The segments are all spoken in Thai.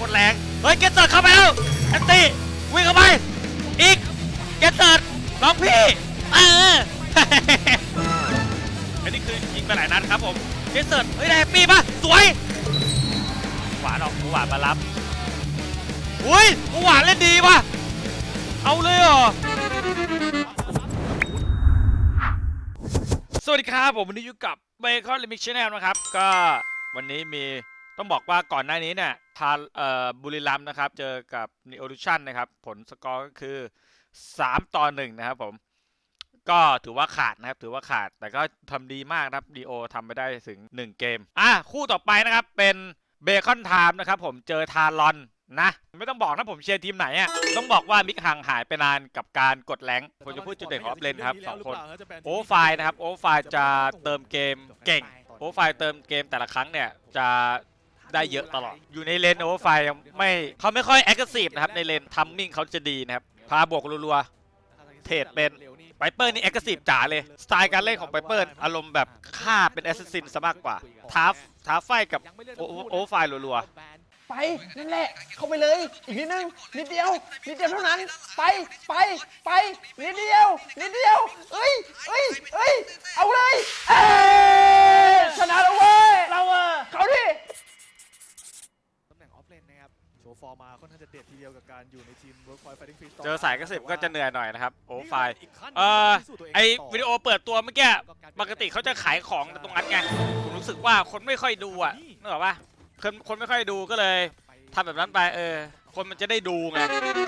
คตรแรงเฮ้ยเกตเตอร์เข้าไปแล้วแอนตี้วิ่งเข้าไปอีกเกตเตอร์น้องพี่เอออันนี้คือยิงไปหลายนัดครับผมเกตเตอร์เฮ้ยได้แฮปปี้ปะสวยหวานออกหวานมารับอุ้ยหวานเล่นดีว่ะเอาเลยเหรอสวัสดีครับผมวันนี้อยู่กับเบคอนลิมิชแนลนะครับ ก็วันนี้มี ต้องบอกว่าก่อนหน้านี้เนี่ยทานเอ่อบุรีรัมย์นะครับ เจอกับนิโอ u ชันนะครับ ผลสกอร์ก็คือ 3 ต่อ1นะครับผม ก็ถือว่าขาดนะครับ ถือว่าขาด แต่ก็ทำดีมากนะครับดีโอทำไปได้ถึง 1 เกม อะ คู่ต่อไปนะครับ เป็นเบคอนไทม์นะครับผมเจอทารอนนะ ไม่ต้องบอกนะผมเชียร์ทีมไหนอะ ต้องบอกว่ามิกห่างหายไปนานกับการกดแรงค์ผมจะพูดจุดเด่นของออฟเลนครับสองคน โอเวอร์ไฟล์นะครับ โอเวอร์ไฟล์จะเติมเกมเก่ง โอเวอร์ไฟล์เติมเกมแต่ละครั้งเนี่ยจะ ได้เยอะตลอด อยู่ในเลนโอเวอร์ไฟล์ยังไม่เขาไม่ค่อยแอคทีฟนะครับ ในเลนทัมมิ่งเขาจะดีนะครับ พาบวกรัวๆ เทรดเป็นไ i เปอร์นี่แอคทีฟจ๋าเลย สไตล์การเล่นของไ i เปอร์อารมณ์แบบฆ่าเป็นแอสซัสซินซะมากกว่าท้าท้าไฟกับโอโอเวอร์ไฟล์รัวไปนั่นแหละเข้าไปเลย อีกนิดนึงนิดเดียวนิดเดียวเท่านั้น ไปไปไปนิดเดียวนิดเดียวเอ้ยเอ้ยเอ้ยเอาเลยเอ้ยชนะแล้วเว้ยเราเออเขาดิ ตำแหน่งออฟเลน นะครับโชว์ฟอร์มมาค่อนข้างจะเด็ดทีเดียวกับการอยู่ในทีม Workpoint Fighting Fish ๆเจอสายกระสิบก็จะเหนื่อยหน่อยนะครับ โอเวอร์ไฟล์กขั้นเอ่อพิสูจน์ตัวงไอต่วิดีโอเปิดตัวเมื่อกี้ปกติเขาจะขายของตรงนั้นไงผมรู้สึกว่าคนไม่ค่อยดูอะนึกออกปะคนคนไม่ค่อยดูก็เลยทำแบบนั้นไปเออ คนมันจะได้ดูไง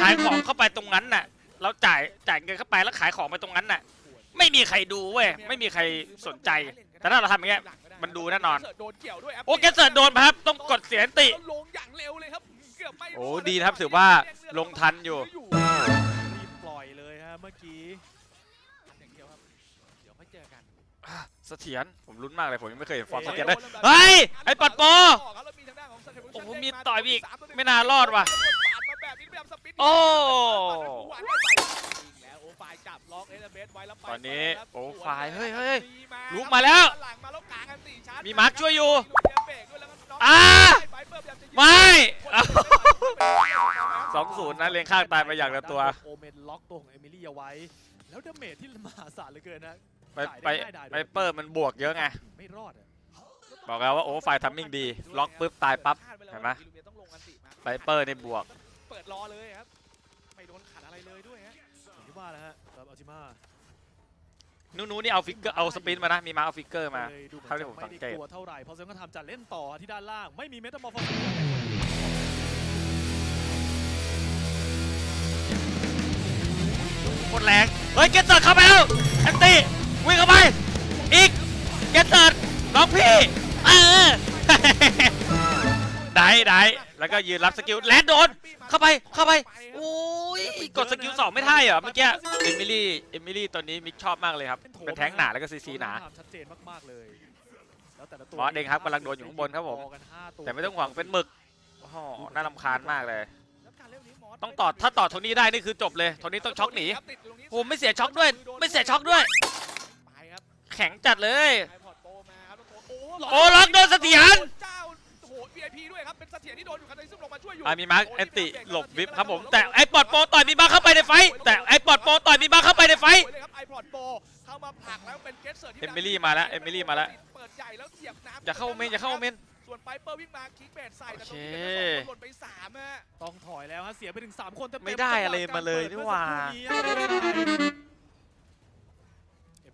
ขายของเข้าไปตรงนั้นน่ะแล้วจ่ายจ่ายเงินเข้าไปแล้วขายของไปตรงนั้นน่ะ ไม่มีใครดูเว้ยไม่มีใครสนใจ แต่ถ้าเราทำอย่างเงี้ยมันดูแน่นอนโดนเกี่ยวด้วยโอ้แกเสิร์ตโดนมาครับ ต้องกดเสียงติแล้วลงอย่างเร็วเลยครับเกือบไม่ โอ้รดดีนะครับถือว่าลงทันอยู่รีบปล่อยเลยฮะเมื่อกี้อย่างเดียวครับเดี๋ยวค่อยเจอกันเสถียรผมลุ้นมากเลยผมยังไม่เคยเห็นฟอร์มเสถียรเลยเฮ้ยไอ้ปัดโปโอ้โหมีต่อยไปอีกไม่น่ารอดว่ะโอ้ ตอนนี้โอ้ไฟล์เฮ้ยเฮ้ยลุกมาแล้ว มีมาร์คช่วยอยู่อ่าไม่สองศูนย์นะเลี้ยงข้างตายไปอย่างละตัวโอเมนล็อกตัวของเอมิลี่เอาไว้ แล้วดาเมจที่มหาศาลเหลือเกินนะไปไปไปเปอร์มันบวกเยอะไงไม่รอดอะบอกแล้วว่าโอ้ไฟทัมมิ่งดี ล็อกปุ๊บตายปั๊บเห็นไหมไปเปอร์ในบวกเปิดรอเลยครับไม่โดนขัดอะไรเลยด้วยฮะอย่างที่ ว่าแล้วฮะสำหรับอัลติมานู้นๆนี่เอาฟิกเกอร์เอาสปินมานะ มีมาเอาฟิกเกอร์มาเลยดูเหมือนเท่าที่ผมจะสังไม่เกได้ต กลัวเท่าไหร่เพราะฉะนั้นก็ทำจะเล่นต่อที่ด้านล่างไม่มีเมตามอร์ฟอสโคตรแรง เฮ้ย เกตเตอร์เข้าไปแล้วแอนตี้วิ่งเข้าไป อีก เกตเตอร์น้องพี่ เออ ได้ได้แล้วก็ยืนรับสกิล แลนโดน เข้าไป เข้าไป โอ้ย กดสกิลสองไม่ได้เหรอเมื่อกี้เอมิลี่เอมิลี่ตัวนี้มิกชอบมากเลยครับเป็นแท้งหนาแล้วก็ซีซีหนาชัดเจนมากๆเลยแล้วแต่ละตัวบอสเองครับกำลังโดนอยู่ข้างบนครับผมพอกันห้าวแต่ไม่ต้องห่วงเป็นหมึกโอ้โหน่ารำคาญมากเลยแล้วการเล่นนี้มสต้องต่อถ้าต่อโทนี่ได้นี่คือจบเลยโทนี่ต้องช็อกหนีโอ้ไม่เสียช็อกด้วย ไม่เสียช็อกด้วยไปครับแข็งจัดเลยไอพอดโปรมาครับแล้วโอ้โอ้ล็อกโดนเสถียรเจ้าโอ้โห VIP ด้วยครับ เป็นเสถียรที่โดนอยู่ครับในซึ่งลงมาช่วยอยู่อะมีมาร์คแอนติหลบวิปครับผม แต่ไอ้ปอดโปต่อยมีมาร์คเข้าไปในไฟท์แต่ไอ้ปอดโปต่อยมีมาร์คเข้าไปในไฟท์สวยเลยครับไอพอดโปรเข้ามาผลักแล้วเป็นเกสเซอร์ที่เอมิลี่มาแล้วเอมิลี่มาแล้ว เปิดใหญ่แล้วเสียบน้ำอย่าเข้าโอเมนอย่าเข้าโอเมน ส่วนไปเปอร์วิ่งมาคิกเบสใส่แต่ตรงนี้โอเคเป็นสองคนหล่นไปสามฮะ ต้องถอยแล้วฮะเสียไปถึงสามคนเต็มๆไม่ได้อะไรมาเลยนี่หว่าเอ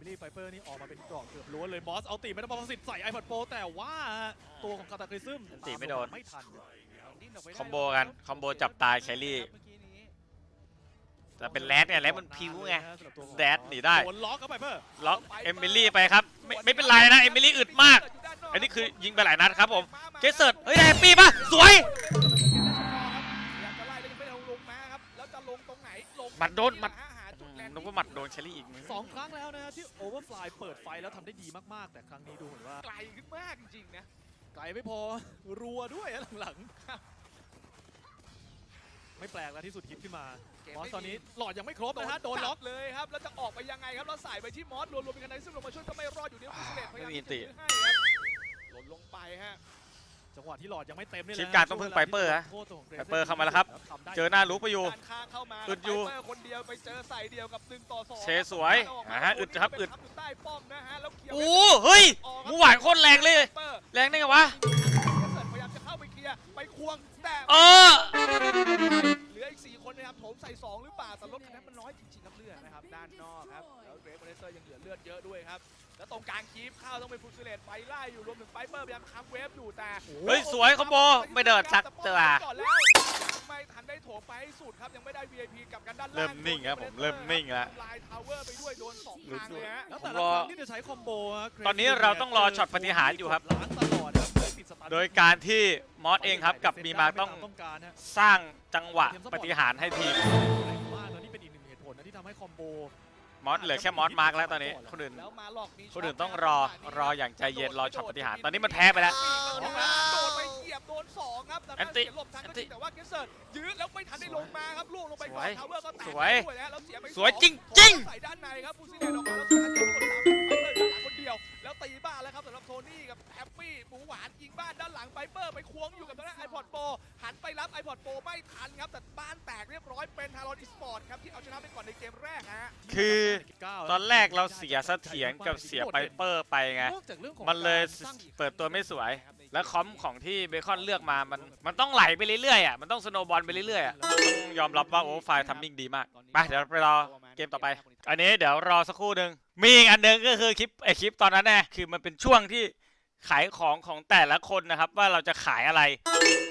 มิลี่ไฟเปอร์นี่ออกมาเป็นกรอบเกือบล้วนเลยมอสเอาตีไม่ได้ประสิทธิ์ใส่ไอพอดโปรแต่ว่าตัวของคาตาคริซึมอันติไม่โดน ไม่ทันคอมโบกันคอมโบจับตายแครี่แต่เป็นแรดไงแรดมันพิ้วไงแดดหนีได้โดนล็อกเข้าไปเพิ่มล็อกเอมิลี่ไปครับไม่ไม่เป็นไรนะเอมิลี่อึดมาก อันนี้คือยิงไปหลายนัดครับผมเกสเซิร์ตเฮ้ยได้แฮปปี้ปะสวยหมัดโดนหมัดนึ กว่าหมัดโดนเชลลี่อีกสองครั้งแล้วนะที่โอเวอร์ฟลายเปิดไฟแล้วทำได้ดีมากๆ แต่ครั้งนี้ดูเหมือนว่า ไกลขึ้นมากจริงๆนะ ไกลไม่พอรัวด้วยอะหลังๆ ไม่แปลกแล้วที่สุดคิดขึ้นมาเกมมอสไม่ตอนนี้ดีหลอดยังไม่ครบนะฮะโดนล็อกเลยครับ แล้วจะออกไปยังไงครับแล้วใส่ไปที่มอสรวมๆเป็นกันในซึ่งลงมาช่วยก็ไม่รอดอยู่เดียวฟิสเลตพยายามไม่มีอันติจะยื้อให้ครับหล่นลงไปฮะ จังหวะที่หลอดยังไม่เต็มนี่แหคลิละปการต้องพึ่ง Piper ฮะ Piper เข้ามาแล้วครับ เจอหน้ารู้ไปอยู่ด้านข้างเข้ามาอึดอยู่ไฟเปร์คนเดียวไปเจอใส่เดียวกับหนึ่งต่อสองเชสวยอ่าฮะอึดครับอึดเป็นทับยู่ใต้ป้อมนะฮะแล้วเคลียร์โอ้เฮ้ยหมูหวานโคตรแรงเลยไฟเปอร์แรงได้ไงวะพยายามจะเข้าไปเคลียร์ไปควงแต่เออเหลืออีก4คนนะครับโถมใส่2หรือเปล่าแต่รถคันนั้นมันน้อยจริงๆครับเลือดนะครับด้านนอกครับแล้วเรฟเรเซอร์ยังเหลือเลือดเยอะด้วยครับ แล้วตรงกลางคีฟเข้าต้องเป็นฟูซิเลตไฟไล่อยู่รวมถึงไฟเปอร์พยายามค้ำเวฟอยู่แต่เฮ้ยสวยคอมโบไม่เดินสักตัว ก่อนแล้วยังไม่ทันได้โถมไปให้สุดครับยังไม่ได้ VIP กลับกันด้านล่างเริ่มนิ่งครับผมเริ่มนิ่งแล้ว ทำลายทาวเวอร์ไปด้วยโดนสองทางเลยฮะ แล้วผแต่มละรอครั้งที่จะใช้คอมโบฮะตอนนี้เราต้องรอช็อตปฏิหารย์อยู่ครับ ล้างตลอดครับเพื่อปิดสตาร์ทโดยการที่มอสเองครับกับมีมาต้องต้องการฮะสร้างจังหวะปฏิหารย์ให้ทีม แรงมากแล้วนี่เป็นอีกหนึ่งเหตุผลนะที่ทำให้คอมโบ มอสเหลือแค่มอสมาร์กแล้วตอนนี้คนอื่นแล้วมาหลอกมีคนอื่นต้องรอรออย่างใจเย็นรอช็อตปฏิหารย์ตอนนี้มันแพ้ไปแล้วโดนไปเหยียบโดนสองครับแต่แอนติเสียหลบทันแอนก็ติจริงแต่ว่าเกสเซิร์ยืดแล้วไม่ทันได้ลงมาครับล่วงลงไปก่อนสวยทาวเวอร์ก็แตกสวยด้วยแล้วแล้วเสียไปสวยองจริงๆใส่ด้านในครับฟูซิเนตออกมาแล้วสุดท้ายจะโดนตามไปเลยด้านหลังคนเดียวแล้วตีบ้านแล้วครับสำหรับโทนี่กับแฮปปี้หมูหวานยิงบ้านด้านหลังไบเปอร์ไปควงอยู่กับ หันไปรับไอพอดโปไม่ทันครับ แต่บ้านแตกเรียบร้อยเป็นทารอนอีสปอร์ตครับ ที่เอาชนะไปก่อนในเกมแรกฮะ คือตอนแรกเราเสียเสถียรกับเสียไพเปอร์ไปไงนอกจากเรื่องของมันเลยการสร้างเปิดตัวไม่สวย และคอมของที่เบคอนเลือกมา มันมันต้องไหลไปเรื่อยๆอะ มันต้องสโนว์บอลไปเรื่อยๆอะต้องยอมรับว่าโอ้ไฟล์ทัมมิ่งดีมาก ไปเดี๋ยวไปรอเกมต่อไป อันนี้เดี๋ยวรอสักครู่หนึ่งมีอีกอันหนึ่งก็คือคลิปไอคลิปตอนนั้นแน่คือมันเป็นช่วงที่ ขายของของแต่ละคนนะครับ ว่าเราจะขายอะไร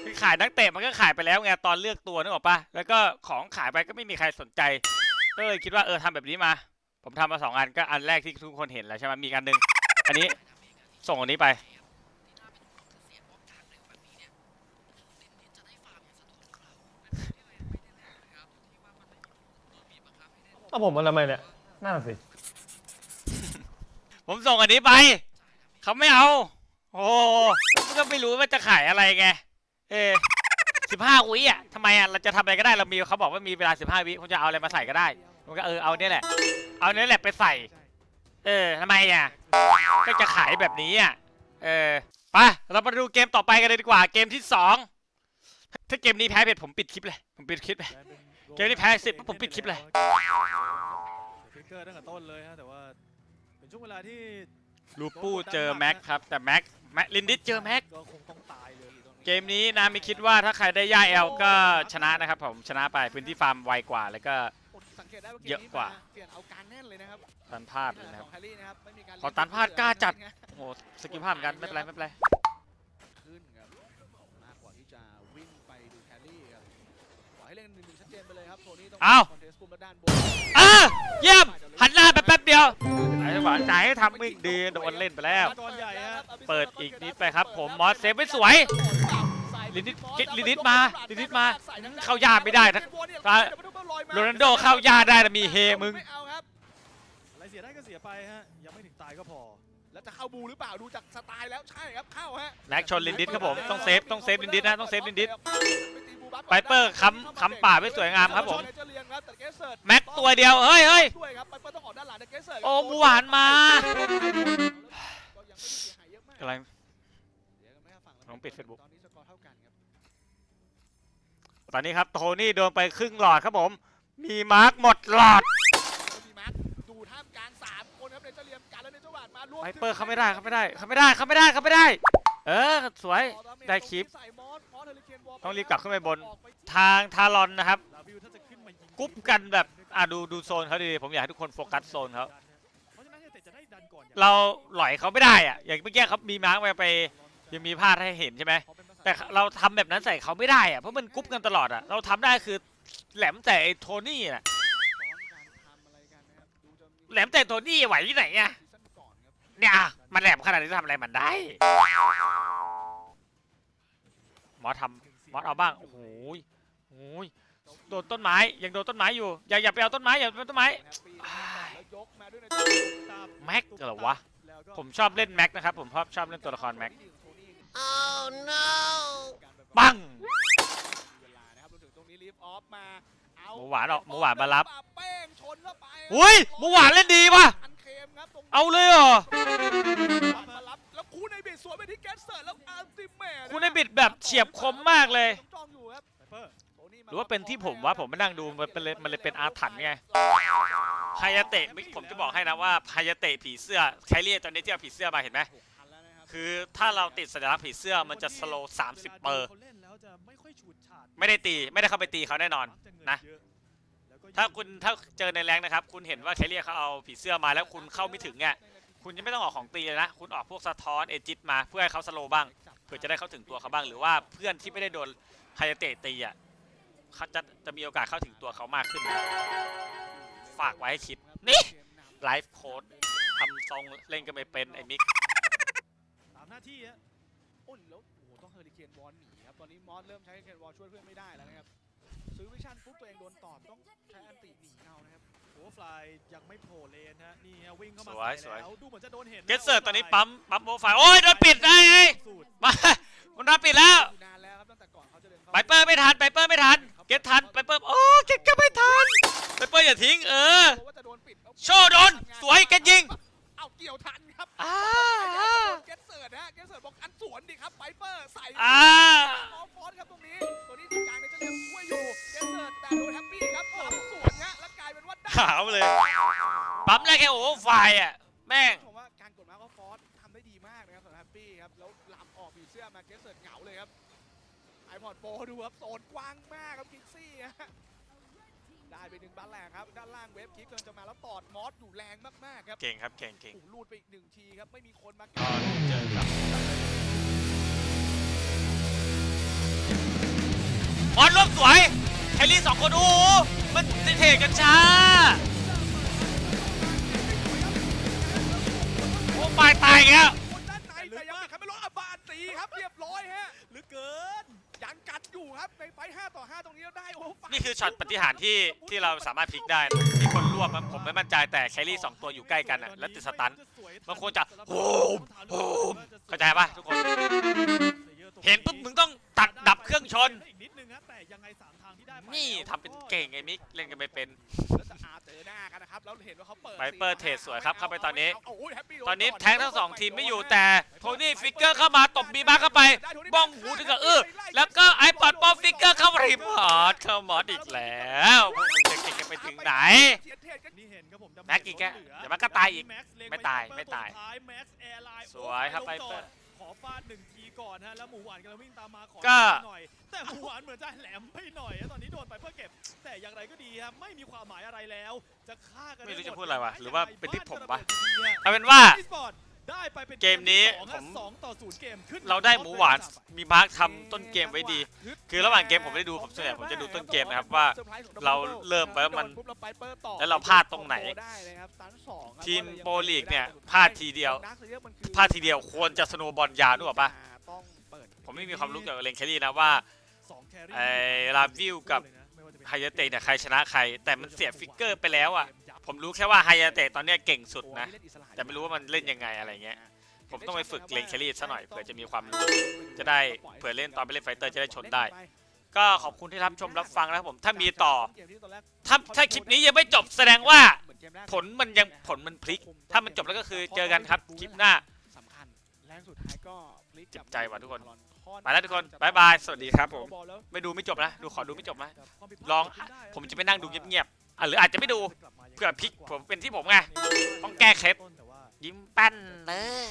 คือขายนักเตะมันก็ขายไปแล้วไงตอนเลือกตัวนึกออกปะแล้วก็ของขายไปก็ไม่มีใครสนใจ ก็เลยคิดว่าเออทำแบบนี้มา ผมทำมาสองอันก็อันแรกที่ทุกคนเห็นแล้วใช่ไหมมีอีกอันหนึ่งอันนี้ส่งอันนี้ไปเอาผมมาทำไมเนี่ยนั่นนะสิ ผมส่งอันนี้ไป เขาไม่เอา โอ้ก็ไม่รู้ว่าจะขายอะไรไง เออสิบห้าวิอะทำไมอะ เราจะทำอะไรก็ได้ เรามีเขาบอกว่ามีเวลาสิบห้าวิคุณจะเอาอะไรมาใส่ก็ได้ มันก็เออ เอาเนี่ยแหละ เอาเนี่ยแหละไปใส่ เออทำไมอะ ก็จะขายแบบนี้อะ เออ ไป เรามาดูเกมต่อไปกันเลยดีกว่า เกมที่สอง ถ้าเกมนี้แพ้เผ็ดผมปิดคลิปเลย ผมปิดคลิปเลย เกมนี้แพ้สร็จปุ๊บผมปิดคลิปเลยฟิกเกอร์ตั้งแต่ต้นเลยฮะ แต่ว่าเป็นช่วงเวลาที่ ลูปูเจอแม็กครับแต่แม็กแม็กลินดิสเจอแม็กก็คงต้องตายเลยเกมนี้นะมีคิดว่าถ้าใครได้ย่าแอลก็ชนะนะครับผมชนะไปพื้นที่ฟาร์มไวกว่าแล้วก็สังเกตได้ว่าเกมเยอะนี้กว่า เปลี่ยนเอาการแน่นเลยนะครับตันพลาดเลยนะครับของแฮร์รี่นะครับไม่มีการขอตันพลาดกล้าจัด โอ้สกิลพลาดเหมือนกันไม่เป็นไรไม่เป็นไร ขึ้นครับมากกว่าที่จะวิ่งไปดูแครี่ครับขอให้เล่นหนึ่งๆชัด เจนไปเลยครับโทนี่ต้องอ้าวคอนเทสต์ปุ่มแล้วด้านบนอะเยี่ยม หันหน้าไปแป๊บเดียวไอ้จังหวะจ่ายให้ทำวิ่งดีโดนเล่นไปแล้วดอนใหญ่ฮะเปิดอีกนิดไปครับ ผมมอสเซฟไว้สวยลินิดลินิดมาลินิดมา เข้ายากไม่ได้ถ้าถ้าโรนัลโดเข้ายาได้แต่มีเฮมึงไม่เอาครับอะไรเสียได้ก็เสียไปฮะ ยังไม่ถึงตายก็พอ แล้วจะเข้าบูหรือเปล่าดูจากสไตล์แล้วใช่ครับเข้าฮะแม็กชนลินดิสครับผมต้องเซฟต้องเซฟลินดิสนะต้องเซฟลินดิสไปไปเปอร์ค้ำค้ำป่าไว้สวยงามครับผมเจะเรียงครับแต่เกสเซิร์ตแม็กตัวเดียวเฮ้ยเฮ้ยด้วยครับไปเปอร์ต้องออกด้านหลังแต่เกสเซิร์ตโอ้หมูหวานมาก็ยังไม่ได้เสียหายเยอะมากกำลังเสียกันไหมครับฝั่งลองปิด Facebook ตอนนี้สกอร์เท่ากันครับตอนนี้ครับโทนี่โดนไปครึ่งหลอดครับผม มีมาร์กหมดหลอด ไวถึงเปอร์เขาไม่ได้เขาไม่ได้เขาไม่ได้เขาไม่ได้เขาไม่ได้ เออสวยได้คลิปใส่มอสมอสเฮลิเคนวอลต้องรีบกลับขึ้นไปบนออกปทางทารอนนะครับลาวิวถ้าจะขึ้นมายิงกรุ๊ปกันแบบอะดูดูโซนเขาดีๆผมอยากให้ทุกคนโฟกัสโซนเขาเพราะฉะนั้นเนี่ยแต่จะได้ดันก่อนอย่งเราหลอยเขาไม่ได้อะอย่างเมื่อกี้เขามีมาร์กไปไปยังมีพลาดให้เห็นใช่ไหมพอเป็นภาษาแต่เราทำแบบนั้นใส่เขาไม่ได้อะเพราะมันกรุ๊ปกันตลอดอะเราทำได้คือแหลมแต่ไอ้โทนี่น่ะซ้อนการทำอะไรกันนะครับดูจะมีแหลมแต่โทนี่ไหวที่ไหนอะ เนี่ยมันแหลมขนาดนี้ทำอะไรมันได้ หมอทำมอสเอาบ้างโอ้โหยโอ้ยโดนต้นไม้ยังโดนต้นไม้อยู่อย่าอย่าไปเอาต้นไม้อย่าไปเอาต้นไม้แฮปปี้แล้วยกมาด้วยนะตามแม็กเหรอวะแล้วก็ผมชอบเล่นแม็กนะครับผมชอบชอบเล่นตัวละครแม็ก Oh no ปังเวลานะครับรวมถึงตรงนี้ลีฟออฟมาเอา หมูหวานออกหมูหวานมารับเป้งชนเข้าไปอุ้ยหมูหวานเล่นดีว่ะ อันเคมครับตรงเอาเลยเหรอมารับแล้วคู่ในบิดสวนไปที่แกสเซอร์แล้วอัลติเมทคุณในบิดแบบเฉียบคมมากเลย จ้องอยู่ครับไพเปอร์โทนี่มหรือว่าเป็นที่ผมว่าผมไม่นั่งดูมันเป็นเลยมันเลยเป็นอาถรรพ์ไง ไฮยาเตะผมจะบอกให้นะว่าไฮยาเตะผีเสื้อแคลรี่ตอนนี้ที่เอาผีเสื้อมาเห็นไหมหกพันแล้วนะครับคือถ้าเราติดสัญลักษณ์ผีเสื้อมันจะสโลว์30 เปอร์เขาเล่น แล้วจะไม่ค่อยฉูดฉาดไม่ได้ตีไม่ได้เข้าไปตีเขาแน่นอนมักจเงินะเยอแล้วก็ถ้าคุณถ้าเจอในแรงนะครับ คุณเห็นว่าแคลรี่เขาเอาผีเสื้อมาแล้วคุณเข้าไม่ถึงอะคุณจะไม่ต้องออกของตีเลยนะ คุณออกพวกสะท้อนเอจิตมาเพื่อให้เขาสโลว์บ้าง เพื่อจะได้เข้าถึงตัวเขาบ้าง หรือว่าเพื่อนที่ไม่ได้โดนไฮยาเตะตีอะเขาจะจะมีโอกาสเข้าถึงตัวเขามากขึ้นนะฝากไว้ให้คิด นี่ไลฟ์โค้ดทำทรงเล่นก็ไม่เป็นไอ้มิก ตามหน้าที่ฮะโอ้ยแล้วโอ้โหต้องเฮอริเคนวอลหนี ครับตอนนี้มอสเริ่มใช้เฮอริเคนวอลช่วยเพื่อนไม่ได้แล้วนะครับซื้อวิชั่นปุ๊บตัวเองโดนตอดต้องใช้อันติหนีเอานะครับโอเวอร์ฟลายยังไม่โผล่เลนฮะนี่ฮะวิ่งเข้ามาสวยใส่สวยแล้วดูเหมือนจะโดนเห็นเกสเซอร์ตอนนี้ปั๊มปั๊มโปรไฟล์โอ้ยโดนปิดไอ้ไอ้สูตรมามันโดนปิดแล้วอยู่นานแล้วครับตั้งแต่ก่อนเขาจะเดินเข้าไปเปอร์ไม่ทันไปเปอร์ไม่ทันเก็ตทันไปเปอร์โอ้เก็ตก็ไม่ทันไปเปอร์อย่าทิ้งเออเพราะว่าจะโดนปิดแล้วโชว์โดนสวยเก็ตยิงเอาเกี่ยวทัน ครับอ่า เกสเซิร์ดนะฮะเกสเซิร์ดบอกอันสวนดิครับไฟเปอร์ใส่อ่าออฟฟอนครับตรงนี้ตัวนี้ตรงกลางเนี่ยจะเรียกช่วยอยู่เกสเซิร์ดแต่โดนแฮปปี้ครับปั๊มสวนฮะแล้วกลายเป็นว่าได้ขาวเลย ปั๊มแรกแค่โอ้ไฟล์อะ แม่ง ผมว่าการกดมาร์คออฟฟอนทำได้ดีมากนะครับสำหรับแฮปปี้ครับแล้วลำออกผีเสื้อมาเกสเซิร์ดเหงาเลยครับไอพอดโปรดูครับโซนกว้างมากครับคิกซี่ฮะ ได้ไปหนึ่งบัลแรงครับ ด้านล่างเวฟคิกกำลังจะมาแล้วตอดมอสอยู่แรงมากๆครับเก่งครับเก่งเก่งโอ้โหลูดไปอีกหนึ่งทีครับ ไม่มีคนมาก็เจอกับบอลรวบสวยแคลรี่สองคนโอ้โหมันเทกันช้าโอ้ปลายตายอีกแล้วคนด้านในแต่ยังไม่ใครไม่รู้อาบานตีครับเรียบร้อยฮะ หรือเกิน ยังกัดอยู่ครับในไฟท์5ต่อ 5 ตรงนี้แล้วได้โอ้โหฝ่ายนี่คือช็อตปฏิหารย์ที่ที่เราสามารถพลิกได้นะมีคนรวบมันผมไม่มั่นใจแต่แคลรี่สองตัวอยู่ใกล้กันอะแล้วติดสตัน บางคนจะโหมโหมเข้าใจปะทุกคน เห็นปุ๊บมึงต้องตัดดับเครื่องชนอีกนิดนึงฮะแต่ยังไงสามทางที่ได้ไปนี่แล้วทำเป็นเก่งไอ้มิกเล่นกันไม่เป็นแล้วจะ อาเจอหน้ากันนะครับแล้วเห็นว่าเขาเปิดไวเปอร์เทรดสวยครับเข้าไปตอนนี้เาโอ้ยแฮปปี้โดตอนนี้ก่แท้งทั้งสองทีมไม่อยู่แต่โทนี่ฟิกเกอร์เข้ามาตบบีบ้าเข้าไป บ้องหูถึงกับเออแล้วก็ไอปอดปอฟิกเกอร์เข้ารีพอร์ตเข้ามอดอีกแล้วพวกมึงจะเก่งกันไปถึงไหนเทียนเทรดกันนี่เห็นครับผมแม็กอีกแกเดี๋ยวมันก็ตายอีกแม็กซ์เล็งไม่ตายว้ไม่ตายตัวสุดท้แม็กซ์แอร์ไลน์สวยครับโอ้ไวลงเปจอดร์ขอฟาดหนึ่งทีก่อนฮะแล้วหมูหวานกำลังวิ่งตามมาขอก็หน่อยแต่หมูหวานเหมือนจะแหลมไปหน่อยฮะตอนนี้ โดนไปเพื่อเก็บ แต่อย่างไรก็ดีครับไม่มีความหมายอะไรแล้ว จะฆ่ากันไม่รู้ด้จะหพูดอะไรวะหรือว่าเป็นที่ผมปะบ้านเอาเป็นว่าอีสปอร์ตได้ไปเป็นเกมนี้ที่สองผมฮะสองต่อศูนย์เกมขึ้นเราได้หมูหวานมีมาร์คทำต้นเกมไว้ดี คือระหว่างเกมผมไม่ได้ดูผมส่วนใหญ่ผมจะดูต้นเกมนะครับว่า เราเริ่มไปแล้วมันแล้วเราพลาดตรงไหน ทีมโปรลีกเนี่ยพลาดทีเดียวพลาดทีเดียวควรจะสโนว์บอลยาวด้วยป่ะต้องเปิดผมไม่มีความรู้เกี่ยวกับเลนแครี่นะว่าสองแครี่ ไอ้ลาวิวกับไฮยาเตะเนี่ยใครชนะใคร แต่มันเสียฟิกเกอร์ไปแล้วอะ ผมรู้แค่ว่าไฮยาเตะตอนเนี้ยเก่งสุดนะ แต่ไม่รู้ว่ามันเล่นยังไงอะไรเงี้ย ผมต้องไปฝึกเลนแครี่ซะหน่อยเผื่อจะมีความรู้ จะได้เผื่อเล่นตอนไปเล่นไฟเตอร์จะได้ชนได้ ก็ขอบคุณที่รับชมรับฟังนะครับผม ถ้ามีต่อ ถ้าถ้าคลิปนี้ยังไม่จบแสดงว่า ผลมันยังผลมันพลิก ถ้ามันจบแล้วก็คือเจอกันครับคลิปหน้าสำคัญแรงสุดท้ายก็พลิกกลับเจ็บใจว่ะทุกคนมา ไปแล้วทุกคนบ๊ายบายสวัสดีครับผม ไม่ดูไม่จบนะ ดูขอดูไม่จบนะลองผมจะไปนั่งดูเงียบๆอะหรืออาจจะไม่ดูเผื่อพลิกผมเป็นที่ผมไงต้องแก้เคล็ดยิ้มแป้นเลย